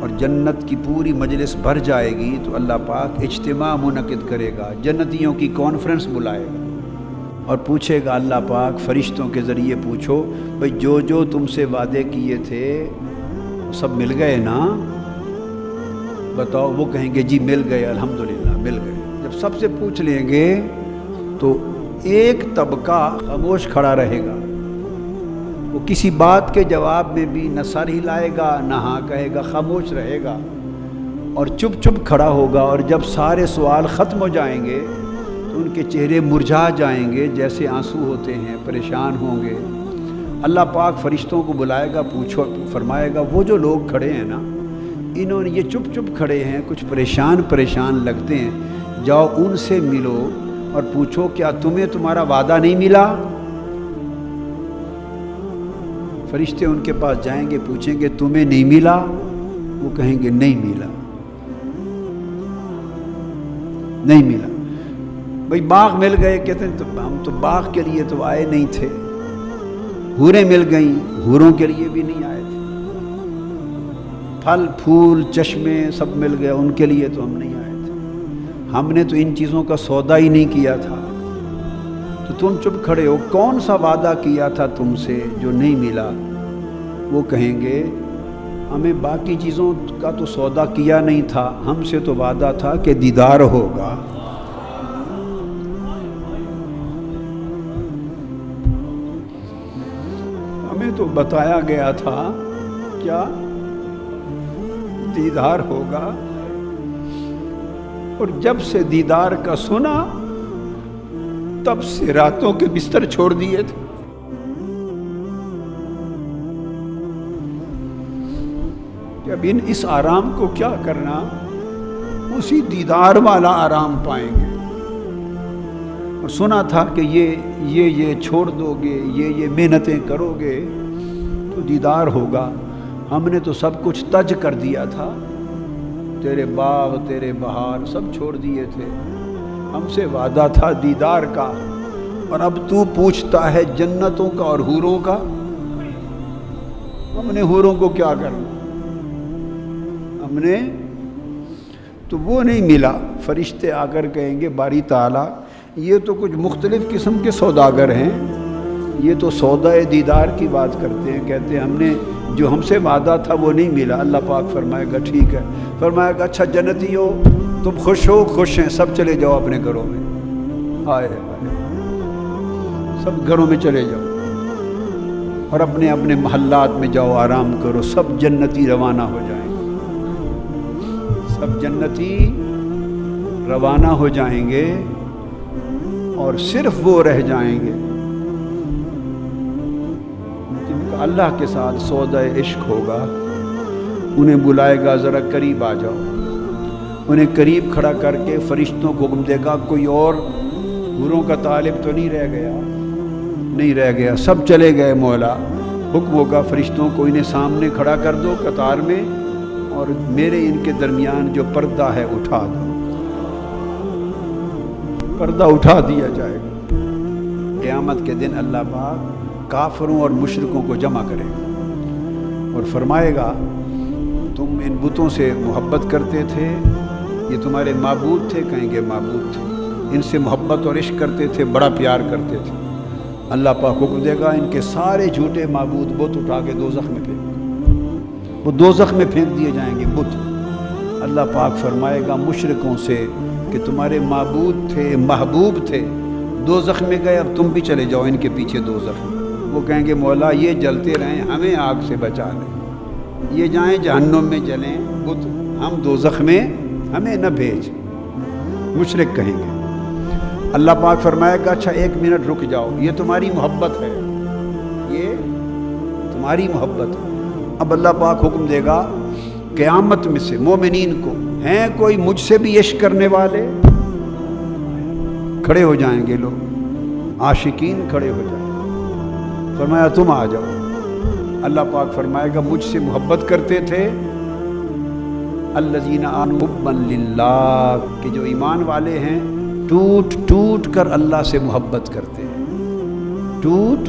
اور جنت کی پوری مجلس بھر جائے گی تو اللہ پاک اجتماع منعقد کرے گا، جنتیوں کی کانفرنس بلائے گا۔ اور پوچھے گا اللہ پاک، فرشتوں کے ذریعے پوچھو، بھئی جو جو تم سے وعدے کیے تھے، سب مل گئے نا؟ بتاؤ، وہ کہیں گے جی مل گئے، الحمدللہ مل گئے۔ جب سب سے پوچھ لیں گے تو ایک طبقہ خاموش کھڑا رہے گا۔ وہ کسی بات کے جواب میں بھی نہ سر ہلائے گا، نہ ہاں کہے گا، خاموش رہے گا اور چپ چپ کھڑا ہوگا اور جب سارے سوال ختم ہو جائیں گے تو ان کے چہرے مرجھا جائیں گے جیسے آنسو ہوتے ہیں، پریشان ہوں گے۔ اللہ پاک فرشتوں کو بلائے گا، پوچھو، فرمائے گا، وہ جو لوگ کھڑے ہیں نا، انہوں نے یہ چپ چپ کھڑے ہیں، کچھ پریشان پریشان لگتے ہیں۔ جاؤ ان سے ملو اور پوچھو، کیا تمہیں تمہارا وعدہ نہیں ملا؟ فرشتے ان کے پاس جائیں گے، پوچھیں گے، تمہیں نہیں ملا؟ وہ کہیں گے، نہیں ملا۔ نہیں ملا۔ بھئی باغ مل گئے، کہتے ہیں، تو ہم تو باغ کے لیے تو آئے نہیں تھے۔ ہوریں مل گئیں، ہوروں کے لیے بھی نہیں آئے تھے۔ پھل، پھول، چشمے سب مل گئے، ان کے لیے تو ہم نہیں آئے تھے۔ ہم نے تو ان چیزوں کا سودا ہی نہیں کیا تھا۔ تو تم چپ کھڑے ہو۔ کون سا وعدہ کیا تھا تم سے جو نہیں ملا؟ وہ کہیں گے، ہمیں باقی چیزوں کا تو سودا کیا نہیں تھا۔ ہم سے تو وعدہ تھا کہ دیدار ہوگا۔ ہمیں تو بتایا گیا تھا، کیا دیدار ہوگا؟ اور جب سے دیدار کا سنا تب سے راتوں کے بستر چھوڑ دیے تھے۔ کہ اب ان اس آرام کو کیا کرنا، اسی دیدار والا آرام پائیں گے۔ اور سنا تھا کہ یہ یہ یہ چھوڑ دو گے یہ یہ محنتیں کرو گے تو دیدار ہوگا۔ ہم نے تو سب کچھ تج کر دیا تھا۔ تیرے باغ، تیرے بہار سب چھوڑ دیے تھے۔ ہم سے وعدہ تھا دیدار کا، اور اب تو پوچھتا ہے جنتوں کا اور حوروں کا، ہم نے حوروں کو کیا کرنا؟ ہم نے تو وہ نہیں ملا، فرشتے آ کر کہیں گے، باری تعالیٰ، یہ تو کچھ مختلف قسم کے سوداگر ہیں۔ یہ تو سودا دیدار کی بات کرتے ہیں، کہتے ہیں ہم نے جو ہم سے وعدہ تھا وہ نہیں ملا۔ اللہ پاک فرمائے گا، ٹھیک ہے۔ فرمائے گا اچھا جنتی ہو تم خوش ہو، خوش ہیں، سب چلے جاؤ اپنے گھروں میں۔ آئے سب گھروں میں چلے جاؤ۔ اور اپنے اپنے محلات میں جاؤ، آرام کرو۔ سب جنتی روانہ ہو جائیں گے۔ سب جنتی روانہ ہو جائیں گے اور صرف وہ رہ جائیں گے جن کا اللہ کے ساتھ سودا عشق ہوگا۔ انہیں بلائے گا، ذرا قریب آ جاؤ۔ انہیں قریب کھڑا کر کے فرشتوں کو حکم دے گا کوئی اور گروں کا طالب تو نہیں رہ گیا۔ نہیں رہ گیا، سب چلے گئے مولا۔ حکم ہوگا فرشتوں کو انہیں سامنے کھڑا کر دو قطار میں اور میرے ان کے درمیان جو پردہ ہے اٹھا دو۔ پردہ اٹھا دیا جائے گا۔ قیامت کے دن اللہ پاک کافروں اور مشرقوں کو جمع کرے گا اور فرمائے گا، تم ان بتوں سے محبت کرتے تھے یہ تمہارے معبود تھے، کہیں گے معبود تھے۔ ان سے محبت اور عشق کرتے تھے، بڑا پیار کرتے تھے۔ اللہ پاک حکم دے گا ان کے سارے جھوٹے معبود بت اٹھا کے دو زخم میں پھینک وہ دو زخم میں پھینک دیے جائیں گے بت۔ اللہ پاک فرمائے گا مشرقوں سے کہ تمہارے معبود تھے، محبوب تھے۔ دو زخم میں گئے، اب تم بھی چلے جاؤ ان کے پیچھے دو زخم وہ کہیں گے، مولا یہ جلتے رہیں، ہمیں آگ سے بچا لیں۔ یہ جائیں جہنم میں جلیں بت، ہم دو زخمیں ہمیں نہ بھیج۔ مشرق کہیں گے۔ اللہ پاک فرمائے گا اچھا ایک منٹ رک جاؤ۔ یہ تمہاری محبت ہے۔ یہ تمہاری محبت ہے۔ اب اللہ پاک حکم دے گا، قیامت میں سے مومنین کو، ہیں کوئی مجھ سے بھی عشق کرنے والے؟ کھڑے ہو جائیں گے لوگ۔ عاشقین کھڑے ہو جائیں گے۔ فرمایا، تم آ جاؤ۔ اللہ پاک فرمائے گا، مجھ سے محبت کرتے تھے الزین حبن للہ، کہ جو ایمان والے ہیں، ٹوٹ ٹوٹ کر اللہ سے محبت کرتے ہیں۔ ٹوٹ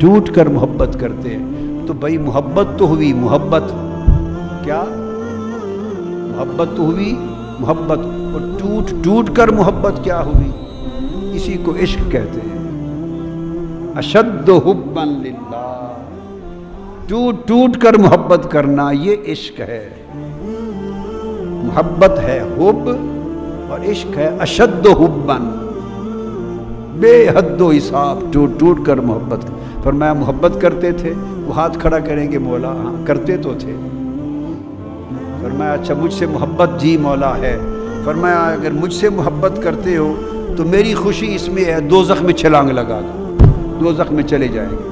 ٹوٹ کر محبت کرتے ہیں۔ تو بھائی، محبت تو ہوئی، محبت کیا؟ محبت تو ہوئی، محبت۔ اور ٹوٹ ٹوٹ کر محبت کیا ہوئی؟ اسی کو عشق کہتے ہیں۔ اشد حبا للہ۔ ٹوٹ ٹوٹ کر محبت کرنا، یہ عشق ہے۔ محبت ہے حب اور عشق ہے اشد حبن بے حد و حساب ٹوٹ ٹوٹ کر محبت۔ فرمایا محبت کرتے تھے، وہ ہاتھ کھڑا کریں گے، مولا ہاں کرتے تو تھے۔ فرمایا اچھا مجھ سے محبت جی مولا ہے۔ فرمایا اگر مجھ سے محبت کرتے ہو، تو میری خوشی اس میں ہے دو زخم چھلانگ لگا دو۔ دو زخم چلے جائیں گے۔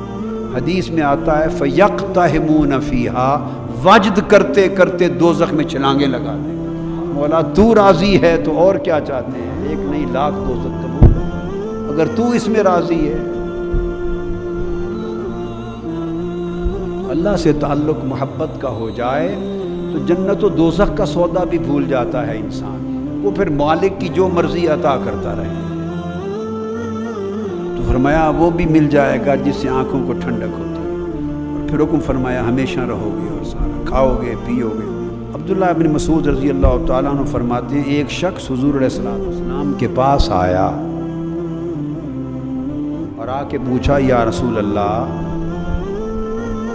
حدیث میں آتا ہے فیق تہمون فیحا وجد کرتے کرتے دو زخم چھلانگیں لگا دیں۔ مولا تو راضی ہے تو اور کیا چاہتے ہیں؟ ایک نہیں لاکھ دو زخم اگر تو اس میں راضی ہے۔ اللہ سے تعلق محبت کا ہو جائے تو جنت و دوزخ کا سودا بھی بھول جاتا ہے انسان۔ وہ پھر مالک کی جو مرضی عطا کرتا رہے۔ تو فرمایا وہ بھی مل جائے گا جس سے آنکھوں کو ٹھنڈک ہوتی۔ ہے اور پھر حکم فرمایا ہمیشہ رہو گے اور سارا کھاؤ گے، پیو گے۔ عبداللہ ابن مسعود رضی اللہ تعالیٰ عنہ فرماتے ہیں، ایک شخص حضور علیہ السلام السلام کے پاس آیا اور آ کے پوچھا، یا رسول اللہ،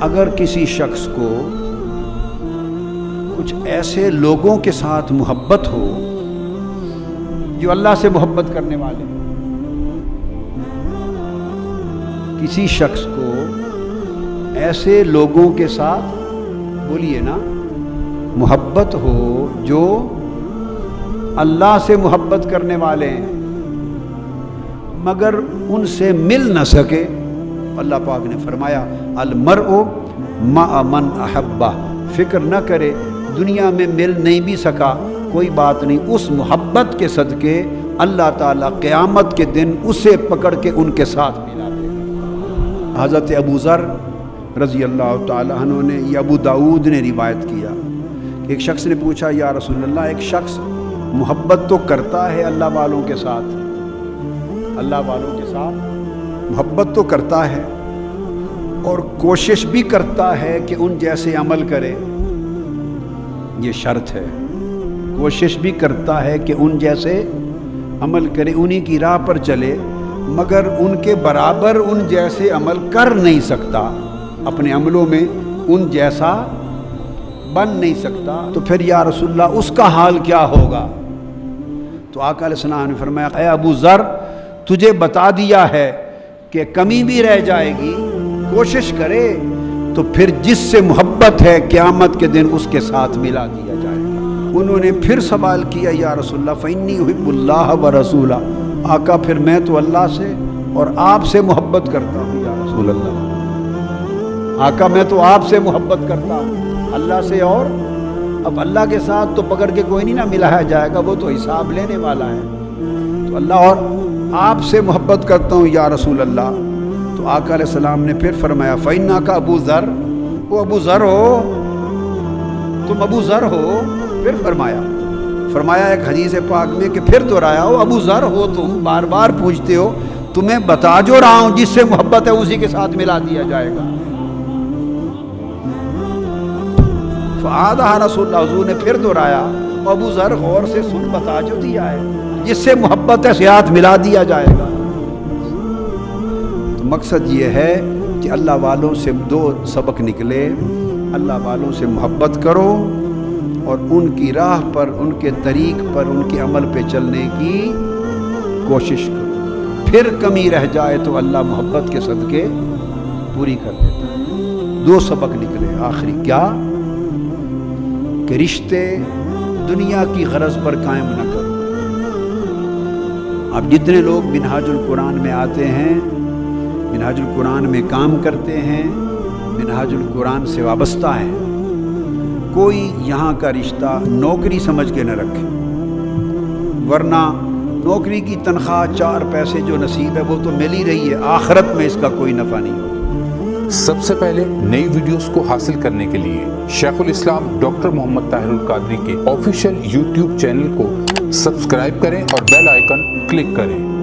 اگر کسی شخص کو کچھ ایسے لوگوں کے ساتھ محبت ہو جو اللہ سے محبت کرنے والے کسی شخص کو ایسے لوگوں کے ساتھ، بولیے نا محبت ہو جو اللہ سے محبت کرنے والے ہیں۔ مگر ان سے مل نہ سکے۔ اللہ پاک نے فرمایا المر او من احبا فکر نہ کرے، دنیا میں مل نہیں بھی سکا۔ کوئی بات نہیں، اس محبت کے صدقے اللہ تعالیٰ قیامت کے دن اسے پکڑ کے ان کے ساتھ ملا دے۔ گا حضرت ابو ذر رضی اللہ تعالیٰ عنہ نے یہ ابو داود نے روایت کیا۔ ایک شخص نے پوچھا، یا رسول اللہ، ایک شخص محبت تو کرتا ہے اللہ والوں کے ساتھ؟ اللہ والوں کے ساتھ محبت تو کرتا ہے اور کوشش بھی کرتا ہے کہ ان جیسے عمل کرے۔ یہ شرط ہے۔ کوشش بھی کرتا ہے کہ ان جیسے عمل کرے، انہی کی راہ پر چلے، مگر ان کے برابر ان جیسے عمل کر نہیں سکتا۔ اپنے عملوں میں ان جیسا بن نہیں سکتا۔ تو پھر یا رسول اللہ، اس کا حال کیا ہوگا؟ تو آقا علیہ السلام نے فرمایا، اے ابو ذر، تجھے بتا دیا ہے کہ کمی بھی رہ جائے گی، کوشش کرے، تو پھر جس سے محبت ہے، قیامت کے دن اس کے ساتھ ملا دیا جائے گا۔ انہوں نے پھر سوال کیا، یا رسول اللہ فنی حب اللہ و رسولہ آقا، پھر میں تو اللہ سے اور آپ سے محبت کرتا ہوں، یا رسول اللہ۔ آقا، میں تو آپ سے محبت کرتا ہوں۔ اللہ سے اور اب اللہ کے ساتھ تو پکڑ کے کوئی نہیں نہ ملایا جائے گا، وہ تو حساب لینے والا ہے۔ تو اللہ اور آپ سے محبت کرتا ہوں، یا رسول اللہ۔ تو آقا علیہ السلام نے پھر فرمایا فینا کا ابو ذر۔ وہ ابو ذر ہو۔ تم ابو ذر ہو۔ پھر فرمایا فرمایا ایک حدیث پاک میں کہ پھر دہرایا ہو ابو ذر ہو تم، بار بار پوچھتے ہو، تمہیں بتا جو رہا ہوں، جس سے محبت ہے، اسی کے ساتھ ملا دیا جائے گا۔ فعادہ رسول اللہ حضور نے پھر دہرایا ابو ذر غور سے سن بتا جو دیا ہے، جس سے محبت سیاحت ملا دیا جائے گا۔ تو مقصد یہ ہے کہ اللہ والوں سے دو سبق نکلے، اللہ والوں سے محبت کرو اور ان کی راہ پر، ان کے طریق پر، ان کے عمل پہ چلنے کی کوشش کرو۔ پھر کمی رہ جائے تو اللہ محبت کے صدقے پوری کر دیتا ہے۔ دو سبق نکلے، آخری کیا؟ کہ رشتے دنیا کی غرض پر قائم نہ کرو۔ اب جتنے لوگ منہاج القرآن میں آتے ہیں، منہاج القرآن میں کام کرتے ہیں، منہاج القرآن سے وابستہ ہیں۔ کوئی یہاں کا رشتہ نوکری سمجھ کے نہ رکھے۔ ورنہ نوکری کی تنخواہ چار پیسے جو نصیب ہے، وہ تو مل ہی رہی ہے۔ آخرت میں اس کا کوئی نفع نہیں۔ ہوگا سب سے پہلے نئی ویڈیوز کو حاصل کرنے کے لیے شیخ الاسلام ڈاکٹر محمد طاہر القادری کے آفیشیل یوٹیوب چینل کو سبسکرائب کریں اور بیل آئیکن کلک کریں۔